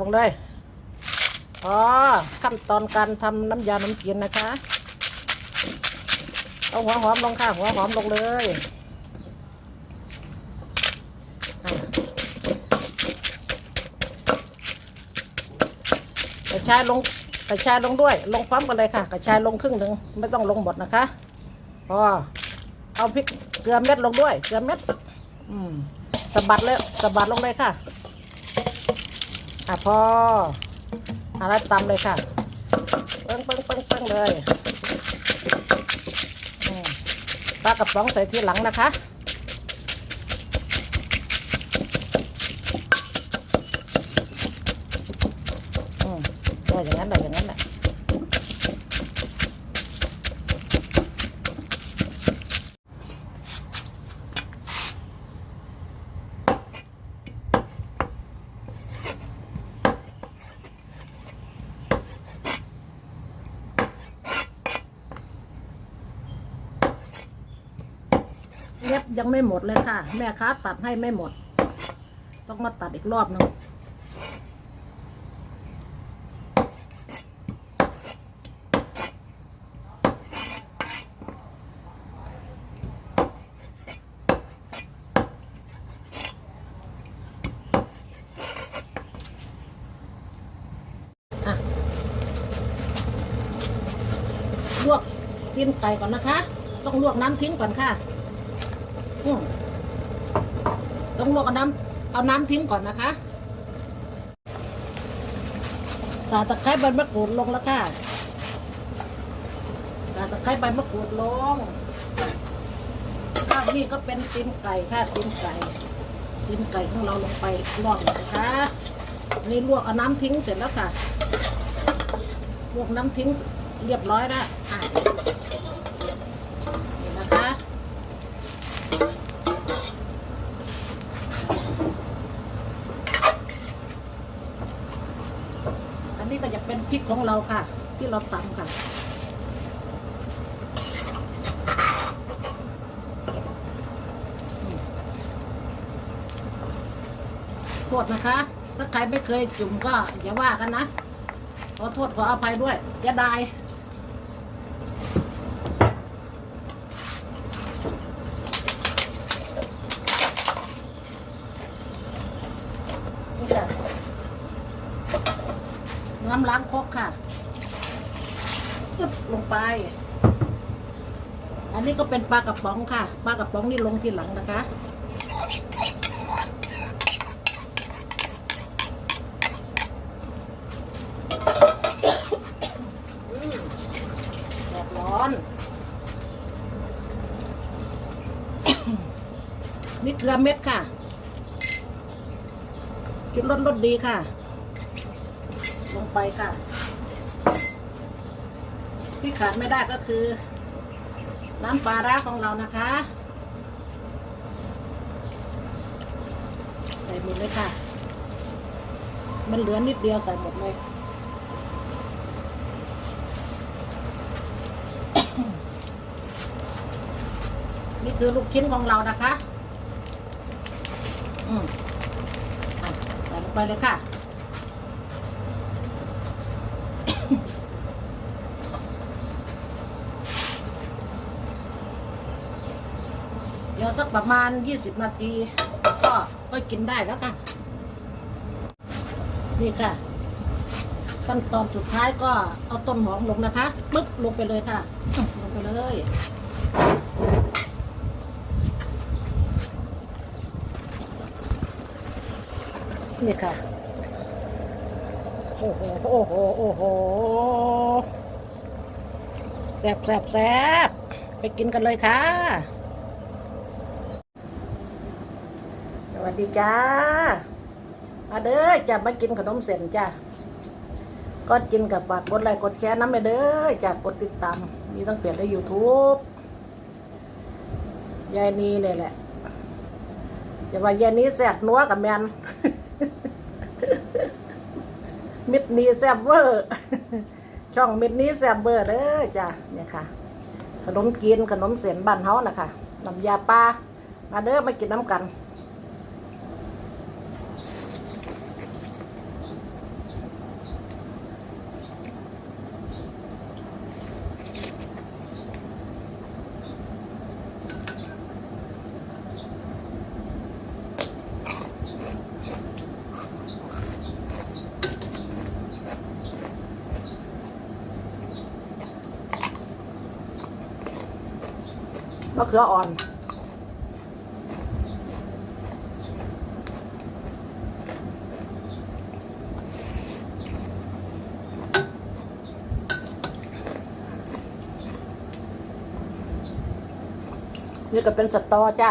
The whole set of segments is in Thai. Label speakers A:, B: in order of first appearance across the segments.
A: ลงเลยอ๋อขั้นตอนการทำน้ำยาน้ำจีนนะคะเอาหัวหอมลงค่ะหัวหอมลงเลยกระชายลงกระชายลงด้วย ลงพร้อมกันเลยค่ะกระชายลงครึ่งหนึ่งไม่ต้องลงหมดนะคะพอเอาพริกเกลือเม็ดลงด้วย เกลือเม็ด อืมสะบัดเลยสะบัดลงเลยค่ะ อะพออะไรตำเลยค่ะเปิ้งเปิ้งเปิ้งเปิ้งเลยปลากระป๋องใส่ทีหลังนะคะอืมอย่างนั้นแหละอย่างนั้นแหละ เล็บยังไม่หมดเลยค่ะ แม่ค้าตัดให้ไม่หมด ต้องมาตัดอีกรอบหนึงอะลวกตีนไก่ก่อนนะคะ ต้องลวกน้ำทิ้งก่อนค่ะ ต้องลวกน้ำเอาน้ำทิ้งก่อนนะคะตาตะไคร้ใบมะกรูดลงแล้วค่ะตาตะไคร้ใบมะกรูดลงข้าวนี่ก็เป็นตีนไก่ค่ะตีนไก่ตีนไก่ของเราลงไปลวกนะคะอันนี่ลวกเอาน้ำทิ้งเสร็จแล้วค่ะลวกน้ำทิ้งเรียบร้อยแล้วอะนี่นะคะ อันนี้ก็จะ เป็นพริกของเราค่ะ ที่เราตำค่ะโทษนะคะ ถ้าใครไม่เคยจุ่มก็อย่าว่ากันนะ ขอโทษขออภัยด้วยเสียดายนี่ค่ะ น้ำล้างครกค่ะปึ๊บลงไป อันนี้ก็เป็นปลากระป๋องค่ะ ปลากระป๋องนี่ลงทีหลังนะคะแดดร้อน นี่เกลือเม็ดค่ะ จุดรสรสดีค่ะ ไปค่ะ ที่ขาดไม่ได้ก็คือ น้ำปลาร้าของเรานะคะ ใส่หมดเลยค่ะ มันเหลือนิดเดียวใส่หมดเลยนี่คือลูกชิ้นของเรานะคะ อืมอะใส่ลงไปเลยค่ะ ดี๋ยวสักประมาณ 20 นาที ก็ก็กินได้แล้วค่ะ นี่ค่ะ ขั้นตอนสุดท้ายก็เอาต้นหอมลงนะคะปึ๊บลงไปเลยค่ะ ลงไปเลยนี่ค่ะ โอ้โห โอ้โห โอ้โหแซ่บแซ่บแซ่บไปกินกันเลยค่ะ ส วัสดีจ้า มาเด้อจะมากินขนมเส้นจ้าก็กินกับฝากกดไลค์กดแชร์น้ำไปเด้อจากกดติดตาม มีตั้งเปลี่ยนในยูทูบยายนีเนี่ยแหละอย่าว่ายายนี้แซ่บนัวกับแมนมิดนี้แซบเวอร์ ช่องมิดนี้แซบเวอร์เด้อจ้ะเนี่ยค่ะ ขนมกินขนมเสียนบ้านเฮานะคะน้ำยาปลามาเด้อมากินน้ำกันะเขืออ่อน นี่ก็เป็นสตอจ้า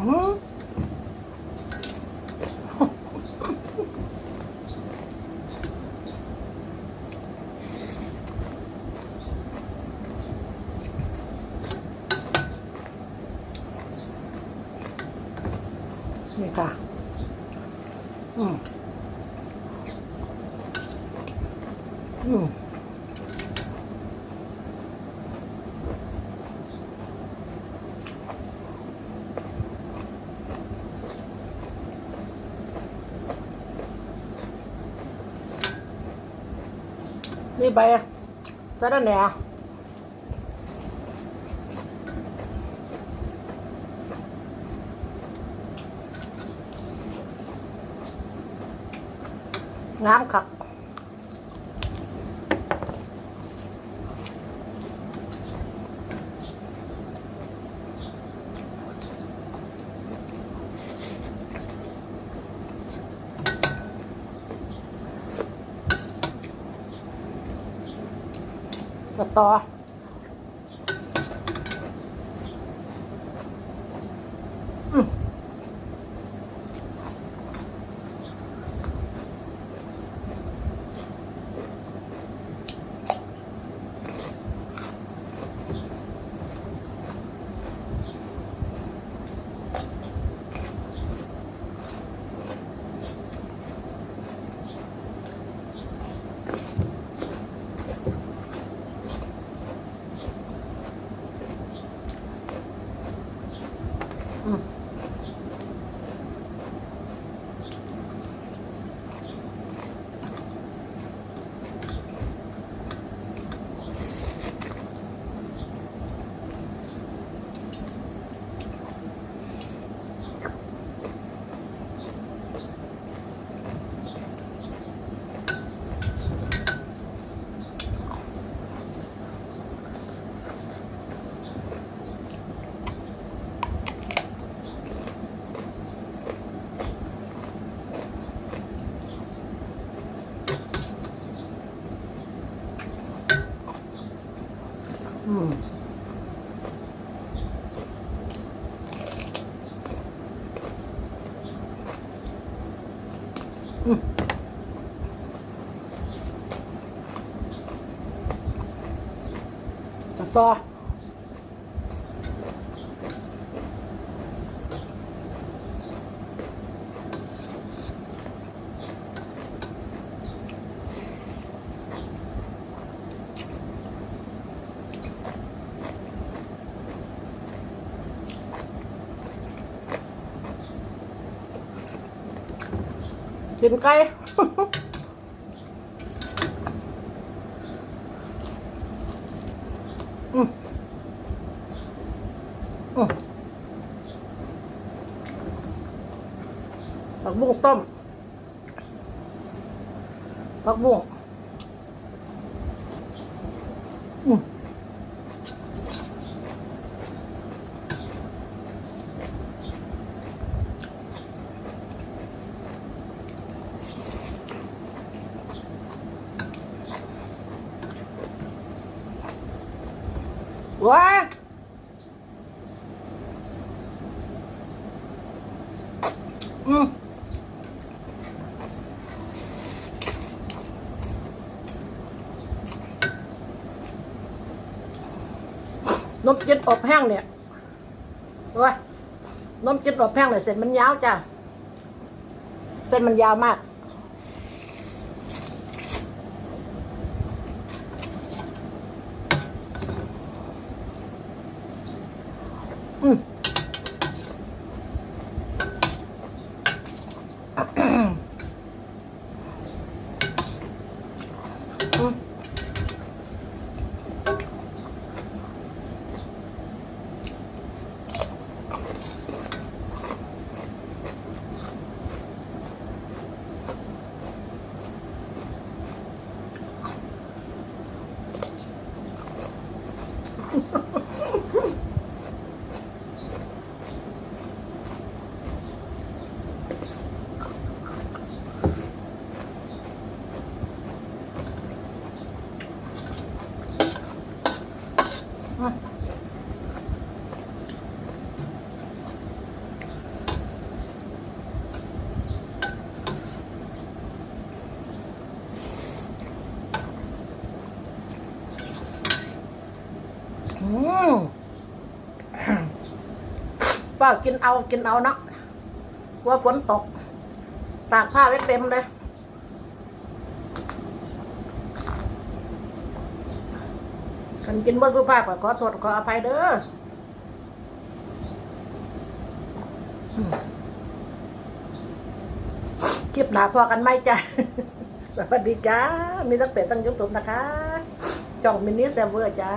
A: อืม นี่ค่ะ อืม อืมนี่ใบตะระแห งามคักสตออื อืมอืม กินไก่อืมอืมผักบุ้งต้มผักบุ้ง ว้าอืมนมจีนอบแห้งเนี่ยว้านมจีนอบแห้งเนี่ยเส้นมันยาวจ้ะ เส้นมันยาวมาก เปล่ากินเอากินเอาเนาะกลัว่าฝนตก ตากผ้าไว้เต็มเลยคันกินบ่สุภาพขอโทษขออภัยเด้อคลิปหนาพอกันไหมจ้ะ สวัสดีจ้า มีตั้งเป็ดตั้งยุบตุมนะคะ จ่องมินนี่แซเวอร์จ้า